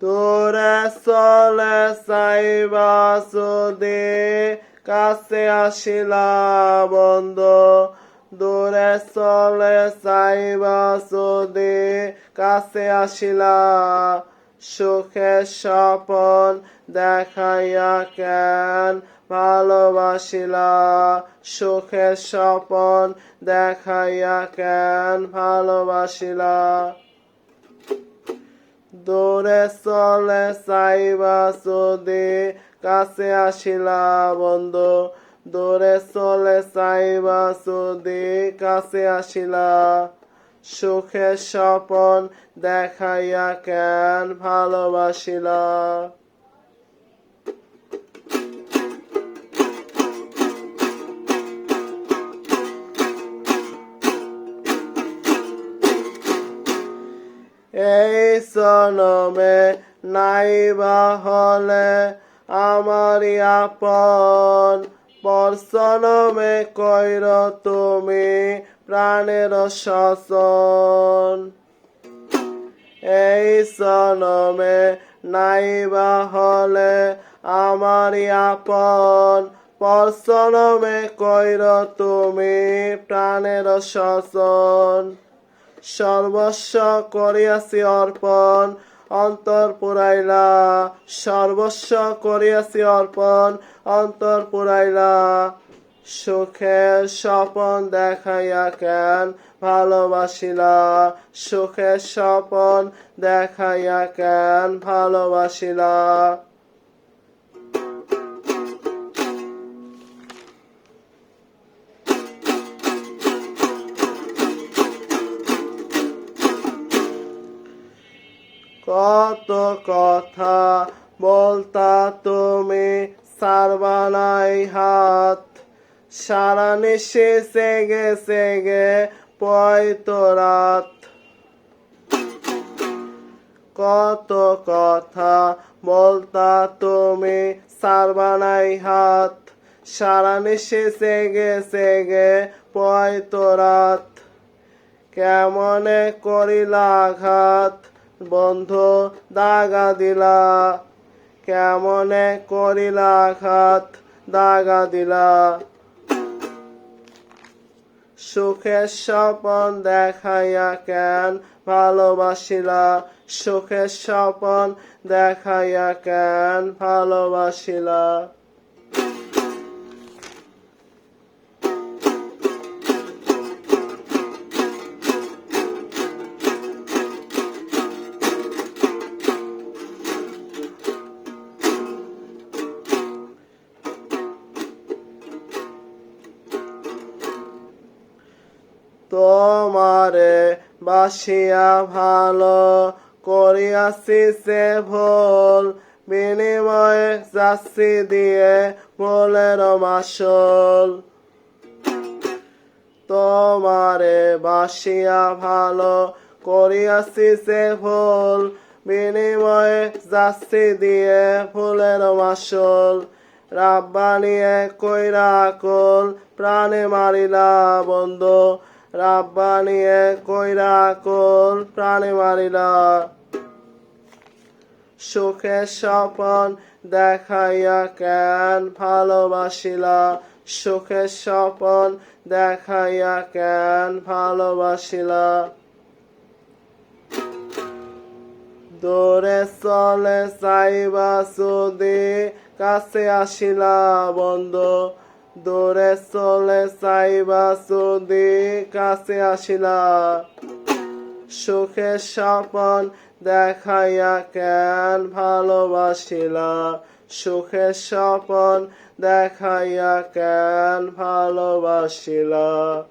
তোরে চলে চাইবা যদি কাছে আসিলা বন্ধ। দূরে চলে চাইবা যদি কাছে আসিলা সুখে স্বপন দেখাইয়া কেন ভালোবাসিলা? সুখে স্বপন দেখাইয়া কেন ভালোবাসিলা? দূরে চলে চাইবা যদি কাছে আসিলা বন্ধু। দূরে চলে চাইবা যদি কাছে আসিলা। সুখের স্বপন দেখাইয়া কেন ভালোবাসিলা? এই সনমে নাইবা হলে আমারি আপন পরসনমে কইর তুমি প্রাণের শাসন। এই সনমে নাইবা হলে আমারি আপন পরসনমে কইর তুমি প্রাণের শাসন। সর্বস্ব করিয়াছি অর্পণ, অন্তর পুরাইলা। সর্বস্ব করিয়াছি অর্পণ, অন্তর পুরাইলা। সুখে স্বপন দেখাইয়া কেন ভালোবাসিলা? সুখে স্বপন দেখাইয়া কেন ভালোবাসিলা? কত কথা বলতা তুমি সারবানাই হাত। সারা নিশে সেগে সেগে পয়তো রাত। কত কথা বলতা তুমি সারবানাই হাত। সারা নিশে সেগে সেগে পয়তো রাত। কেমনে করিলা আঘাত বন্ধু দাগা দিলা। কেমনে করিলা আঘাত দাগা দিলা। সুখের স্বপন দেখাইয়া কেন ভালোবাসিলা? সুখের স্বপন দেখাইয়া কেন ভালোবাসিলা? তোমারে বাসিয়া ভালো করিয়াছি সে ভুল। বিনিময়ে যাচ্ছি দিয়ে ভুলের মাসল। তোমারে বাসিয়া ভালো করিয়াছি সে ভুল। বিনিময়ে যাচ্ছি দিয়ে ফুলের মাসল। রাব্বানিয়ে কইরা কল, প্রাণে মারিলা বন্ধু। রাব্বানিয়ে কইরা কল প্রাণে মারিলা? সুখের স্বপন দেখাইয়া কেন ভালোবাসিলা? সুখের স্বপন দেখাইয়া কেন ভালোবাসিলা? দূরে চলে চাইবা সুদি কাছে আসিলা বন্ধু। দূরে চলে চাইবা চৌদি কাছে আসিলা। সুখের স্বপন দেখাইয়া কেন ভালোবাসিলা? সুখের স্বপন দেখাইয়া কেন ভালোবাসিলা?